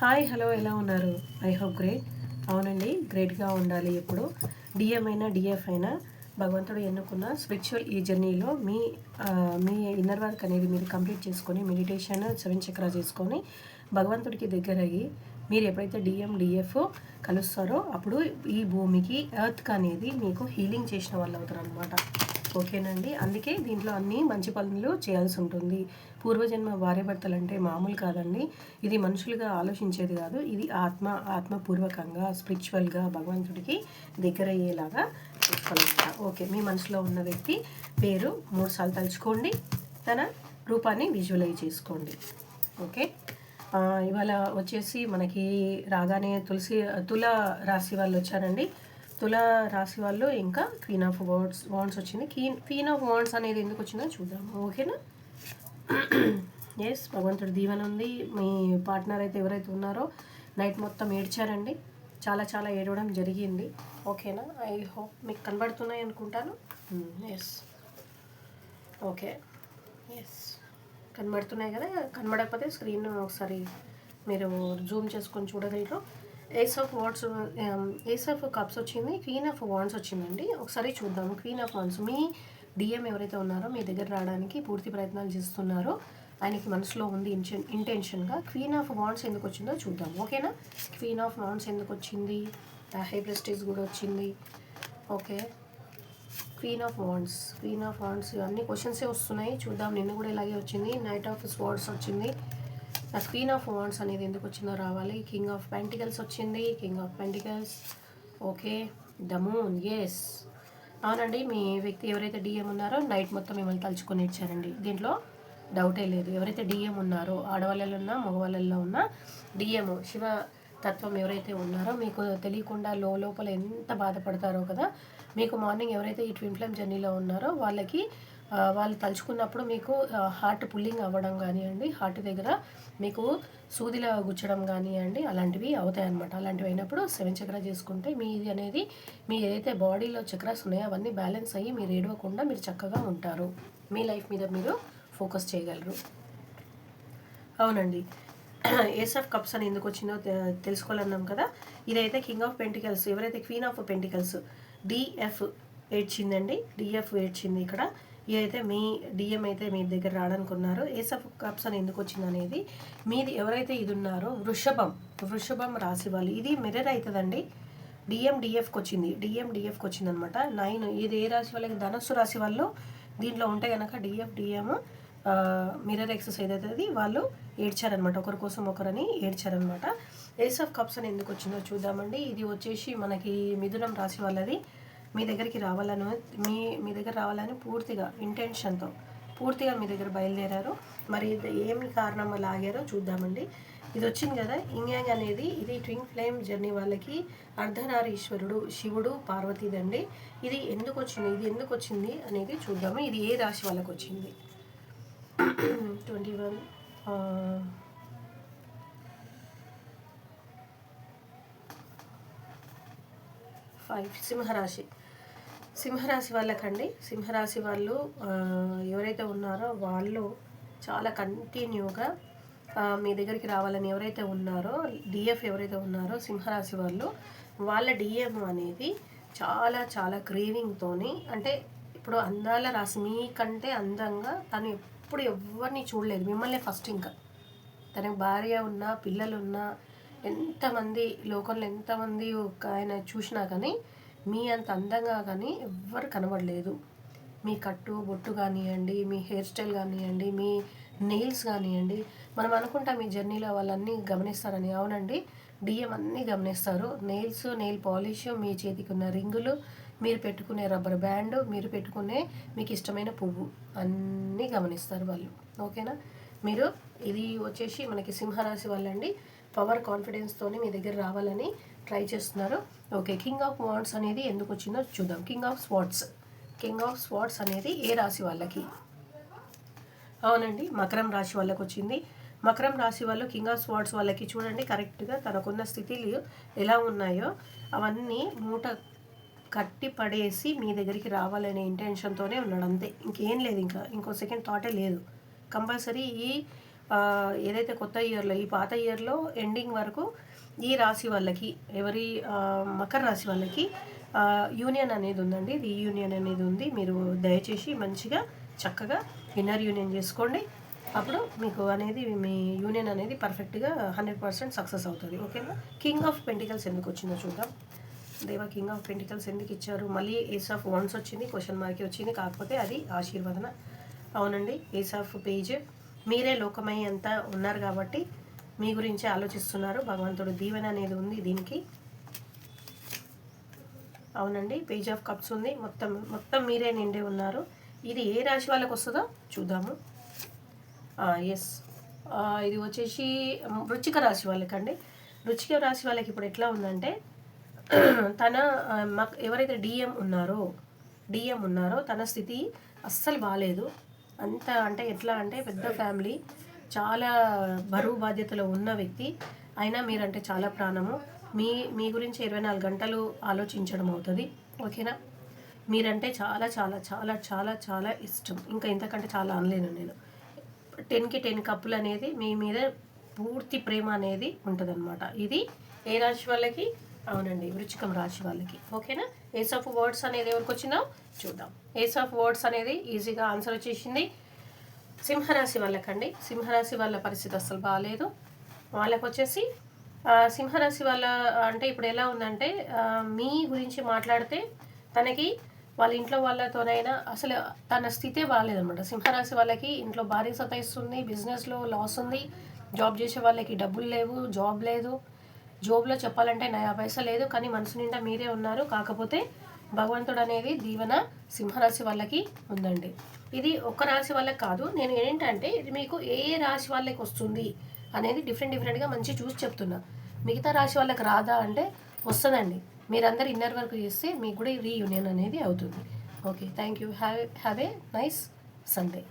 Hi hello ఎలా ఉన్నారు? I hope great అవునండి గ్రేట్గా ఉండాలి ఎప్పుడు. డిఎం అయినా డిఎఫ్ అయినా భగవంతుడు ఎన్నుకున్న స్పిరిచువల్ ఈ జర్నీలో మీ మీ ఇన్నర్ వర్క్ అనేది మీరు కంప్లీట్ చేసుకొని మెడిటేషన్ సెవెన్ చక్ర చేసుకొని భగవంతుడికి దగ్గర అయ్యి మీరు ఎప్పుడైతే డిఎం డిఎఫ్ కలుస్తారో అప్పుడు ఈ భూమికి ఎర్త్కి అనేది మీకు హీలింగ్ చేసిన వాళ్ళు అవుతారు అనమాట ఓకేనండి. అందుకే దీంట్లో అన్ని మంచి పనులు చేయాల్సి ఉంటుంది. పూర్వజన్మ భార్యాభర్తలు అంటే మామూలు కాదండి. ఇది మనుషులుగా ఆలోచించేది కాదు. ఇది ఆత్మ ఆత్మపూర్వకంగా స్పిరిచువల్గా భగవంతుడికి దగ్గర అయ్యేలాగా చూసుకోవాలన్నమాట ఓకే మీ మనసులో ఉన్న వ్యక్తి పేరు మూడు సార్లు తలుచుకోండి. తన రూపాన్ని విజువలైజ్ చేసుకోండి. ఓకే ఇవాళ వచ్చేసి మనకి రాగానే తులసి తుల రాశి వాళ్ళు వచ్చారండి. తుల రాశి వాళ్ళు ఇంకా క్వీన్ ఆఫ్ వాండ్స్ వాండ్స్ వచ్చింది. క్వీన్ క్వీన్ ఆఫ్ వాండ్స్ అనేది ఎందుకు వచ్చిందో చూద్దాం ఓకేనా? ఎస్ భగవంతుడి దీవెన ఉంది. మీ పార్ట్నర్ అయితే ఎవరైతే ఉన్నారో నైట్ మొత్తం ఏడ్చారండి. చాలా చాలా ఏడవడం జరిగింది. ఓకేనా? ఐ హోప్ మీకు కనబడుతున్నాయి అనుకుంటాను. ఎస్ ఓకే ఎస్ కనబడుతున్నాయి కదా? కనబడకపోతే స్క్రీన్ ఒకసారి మీరు జూమ్ చేసుకొని చూడగలరు. Ace of wands ace of cups వచ్చింది క్వీన్ ఆఫ్ వాన్స్ వచ్చిందండి. ఒకసారి చూద్దాము. క్వీన్ ఆఫ్ వాన్స్ మీ డిఎం ఎవరైతే ఉన్నారో మీ దగ్గర రావడానికి పూర్తి ప్రయత్నాలు చేస్తున్నారో. ఆయనకి మనసులో ఉంది ఇంటెన్ ఇంటెన్షన్గా క్వీన్ ఆఫ్ వాన్స్ ఎందుకు వచ్చిందో చూద్దాం. ఓకేనా? క్వీన్ ఆఫ్ వాన్స్ ఎందుకు వచ్చింది? హై ప్రెస్టేజ్ కూడా వచ్చింది. Okay. Queen of wands queen of wands అన్ని క్వశ్చన్సే వస్తున్నాయి. చూద్దాం. నిన్న కూడా ఇలాగే వచ్చింది. నైట్ ఆఫ్ స్వార్డ్స్ వచ్చింది. ఆ క్వీన్ ఆఫ్ వాండ్స్ అనేది ఎందుకు వచ్చిందో రావాలి. కింగ్ ఆఫ్ పెంటికల్స్ వచ్చింది. King of pentacles. Okay. The moon. Yes అవునండి. మీ వ్యక్తి ఎవరైతే డిఎం ఉన్నారో నైట్ మొత్తం మిమ్మల్ని తలుచుకొని ఇచ్చారండి. దీంట్లో డౌటే లేదు. ఎవరైతే డిఎం ఉన్నారో ఆడవాళ్ళలో ఉన్నా మగవాళ్ళల్లో ఉన్నా డిఎం శివ తత్వం ఎవరైతే ఉన్నారో మీకు తెలియకుండా లో లోపల ఎంత బాధపడతారో కదా మీకు మార్నింగ్ ఎవరైతే ఈ ట్విన్ ఫ్లేమ్ జర్నీలో ఉన్నారో వాళ్ళకి వాళ్ళు తలుచుకున్నప్పుడు మీకు హార్ట్ పుల్లింగ్ అవ్వడం కానివ్వండి హార్ట్ దగ్గర మీకు సూదిలా గుచ్చడం కానివ్వండి అలాంటివి అవుతాయి అలాంటివి అయినప్పుడు సెవెన్ చక్ర చేసుకుంటే మీది అనేది మీ ఏదైతే బాడీలో చక్రాస్ ఉన్నాయో అవన్నీ బ్యాలెన్స్ అయ్యి మీరు ఏడవకుండా మీరు చక్కగా ఉంటారు. మీ లైఫ్ మీద మీరు ఫోకస్ చేయగలరు. అవునండి. ఏస్ ఆఫ్ కప్స్ అని ఎందుకు వచ్చిందో తెలుసుకోవాలన్నాం కదా. ఇదైతే కింగ్ ఆఫ్ పెంటికల్స్ ఎవరైతే క్వీన్ ఆఫ్ పెంటికల్స్ డిఎఫ్ ఏడ్చిందండి డిఎఫ్ ఏడ్చింది ఇక్కడ. ఏదైతే మీ డిఎం అయితే మీ దగ్గర రావడానుకున్నారు ఏస్ ఆఫ్ కప్స్ అని ఎందుకు వచ్చింది అనేది మీది ఎవరైతే ఇది ఉన్నారో వృషభం వృషభం రాశి వాళ్ళు. ఇది మిర్రర్ అవుతుందండి డిఎం డిఎఫ్కి వచ్చింది. డిఎం డిఎఫ్కి వచ్చింది అనమాట నైన్ ఇది ఏ రాశి వాళ్ళకి? ధనస్సు రాశి వాళ్ళు. దీంట్లో ఉంటే కనుక డిఎఫ్ డిఎం మిర్రర్ ఎక్సెస్ అయితే అది వాళ్ళు ఏడ్చారనమాట ఒకరి కోసం ఒకరని ఏడ్చారనమాట ఏస్ ఆఫ్ కప్స్ అని ఎందుకు వచ్చిందో చూద్దామండి. ఇది వచ్చేసి మనకి మిథునం రాశి వాళ్ళది. మీ దగ్గరికి రావాలని మీ మీ దగ్గర రావాలని పూర్తిగా ఇంటెన్షన్తో పూర్తిగా మీ దగ్గర బయలుదేరారు. మరి ఏమి కారణం వల్ల ఆగారో చూద్దామండి. ఇది వచ్చింది కదా ఇంగ్యాంగ్ అనేది ఇది ట్విన్ ఫ్లేమ్ జర్నీ వాళ్ళకి అర్ధనారీశ్వరుడు శివుడు పార్వతీదండి. ఇది ఎందుకు వచ్చింది ఇది ఎందుకు వచ్చింది అనేది చూద్దాము. ఇది ఏ రాశి వాళ్ళకి వచ్చింది? Twenty one five. సింహరాశి. సింహరాశి వాళ్ళకండి. సింహరాశి వాళ్ళు ఎవరైతే ఉన్నారో వాళ్ళు చాలా కంటిన్యూగా మీ దగ్గరికి రావాలని ఎవరైతే ఉన్నారో డిఎఫ్ ఎవరైతే ఉన్నారో సింహరాశి వాళ్ళు వాళ్ళ డిఎం అనేది చాలా చాలా క్రేవింగ్తోని అంటే ఇప్పుడు అందాల రాశి మీకంటే అందంగా తను ఎప్పుడు ఎవరిని చూడలేదు. మిమ్మల్ని ఫస్ట్ ఇంకా. తనకి భార్య ఉన్నా పిల్లలు ఉన్నా ఎంతమంది లోకంలో ఎంతమంది ఒక ఆయన చూసినా కానీ మీ అంత అందంగా కానీ ఎవ్వరు కనబడలేదు. మీ కట్టు బొట్టు కానివ్వండి మీ హెయిర్ స్టైల్ కానివ్వండి మీ నెయిల్స్ కానివ్వండి మనం అనుకుంటాం మీ జర్నీలో వాళ్ళన్నీ గమనిస్తారని. అవునండి డిఎం అన్నీ గమనిస్తారు. నెయిల్స్ నెయిల్ పాలిష్ మీ చేతికి ఉన్న రింగులు మీరు పెట్టుకునే రబ్బర్ బ్యాండ్ మీరు పెట్టుకునే మీకు ఇష్టమైన పువ్వు అన్నీ గమనిస్తారు వాళ్ళు. ఓకేనా? మీరు ఇది వచ్చేసి మనకి సింహరాశి వాళ్ళండి. పవర్ కాన్ఫిడెన్స్తోని మీ దగ్గర రావాలని ట్రై చేస్తున్నారు. ఓకే కింగ్ ఆఫ్ వాట్స్ అనేది ఎందుకు వచ్చిందో చూద్దాం. King of swords king of swords అనేది ఏ రాశి వాళ్ళకి? అవునండి మకరం రాశి వాళ్ళకి వచ్చింది. మకరం రాశి వాళ్ళు కింగ్ ఆఫ్ స్వాట్స్ వాళ్ళకి చూడండి కరెక్ట్గా తనకున్న స్థితిలు ఎలా ఉన్నాయో అవన్నీ మూట కట్టి పడేసి మీ దగ్గరికి రావాలనే ఇంటెన్షన్తోనే ఉన్నాడు. అంతే ఇంకేం లేదు ఇంకా. ఇంకో సెకండ్ థాటే లేదు. కంపల్సరీ ఈ ఏదైతే కొత్త ఇయర్లో ఈ పాత ఇయర్లో ఎండింగ్ వరకు ఈ రాశి వాళ్ళకి ఎవరి మకర రాశి వాళ్ళకి యూనియన్ అనేది ఉందండి. రీయూనియన్ అనేది ఉంది. మీరు దయచేసి మంచిగా చక్కగా ఇన్నర్ యూనియన్ చేసుకోండి. అప్పుడు మీకు అనేది మీ యూనియన్ అనేది పర్ఫెక్ట్గా హండ్రెడ్ పర్సెంట్ సక్సెస్ అవుతుంది. ఓకేనా? కింగ్ ఆఫ్ పెంటికల్స్ ఎందుకు వచ్చిందో చూద్దాం. దేవా కింగ్ ఆఫ్ పెంటికల్స్ ఎందుకు ఇచ్చారు? మళ్ళీ ఏస్ ఆఫ్ వన్స్ వచ్చింది క్వశ్చన్ మార్క్ వచ్చింది. కాకపోతే అది ఆశీర్వదన. అవునండి ఈసాఫ్ పేజ్ మీరే లోకమై అంతా ఉన్నారు కాబట్టి మీ గురించి ఆలోచిస్తున్నారు. భగవంతుడు దీవెన అనేది ఉంది దీనికి. అవునండి పేజ్ ఆఫ్ కప్స్ ఉంది. మొత్తం మొత్తం మీరే నిండి ఉన్నారు. ఇది ఏ రాశి వాళ్ళకి వస్తుందో చూద్దాము. ఎస్ ఇది వచ్చేసి వృచ్చిక రాశి వాళ్ళకండి. వృచ్చిక రాశి వాళ్ళకి ఇప్పుడు ఎట్లా ఉందంటే తన మాకు ఎవరైతే డిఎం ఉన్నారో డిఎం ఉన్నారో తన స్థితి అస్సలు బాగాలేదు అంత అంటే ఎట్లా అంటే పెద్ద ఫ్యామిలీ చాలా బరువు బాధ్యతలో ఉన్న వ్యక్తి. అయినా మీరంటే చాలా ప్రాణము. మీ మీ గురించి ఇరవై నాలుగు గంటలు ఆలోచించడం అవుతుంది. ఓకేనా? మీరంటే చాలా చాలా చాలా చాలా చాలా ఇష్టం. ఇంకా ఇంతకంటే చాలా అనలేను నేను. టెన్కి టెన్ కప్పులు అనేది మీ మీద పూర్తి ప్రేమ అనేది ఉంటుందన్నమాట. ఇది ఏ రాశి వాళ్ళకి? అవునండి వృచ్చికం రాశి వాళ్ళకి. ఓకేనా? ఏస్ ఆఫ్ వర్డ్స్ అనేది ఎవరికి వచ్చిందో? చూద్దాం. ఏస్ ఆఫ్ వర్డ్స్ అనేది ఈజీగా ఆన్సర్ వచ్చేసింది. సింహరాశి వాళ్ళకండి. సింహరాశి వాళ్ళ పరిస్థితి అసలు బాగాలేదు వాళ్ళకు వచ్చేసి సింహరాశి వాళ్ళ అంటే ఇప్పుడు ఎలా ఉందంటే మీ గురించి మాట్లాడితే తనకి వాళ్ళ ఇంట్లో వాళ్ళతోనైనా అసలు తన స్థితే బాగాలేదన్నమాట సింహరాశి వాళ్ళకి ఇంట్లో భారీ సతాయిస్తుంది బిజినెస్లో లాస్ ఉంది జాబ్ చేసే వాళ్ళకి డబ్బులు లేవు జాబ్ లేదు. జాబ్లో చెప్పాలంటే నయా పైసా లేదు కానీ మనసు నిండా మీరే ఉన్నారు. కాకపోతే భగవంతుడు అనేది దీవెన సింహరాశి వాళ్ళకి ఉందండి. ఇది ఒక్క రాశి వాళ్ళకి కాదు. నేను ఏంటంటే ఇది మీకు ఏ ఏ రాశి వాళ్ళకి వస్తుంది అనేది డిఫరెంట్ డిఫరెంట్గా మంచి చూసి చెప్తున్నా. మిగతా రాశి వాళ్ళకి రాదా అంటే వస్తుందండి. మీరందరు ఇన్నర్ వర్క్ చేస్తే మీకు కూడా రీయూనియన్ అనేది అవుతుంది. Okay thank you have have a nice Sunday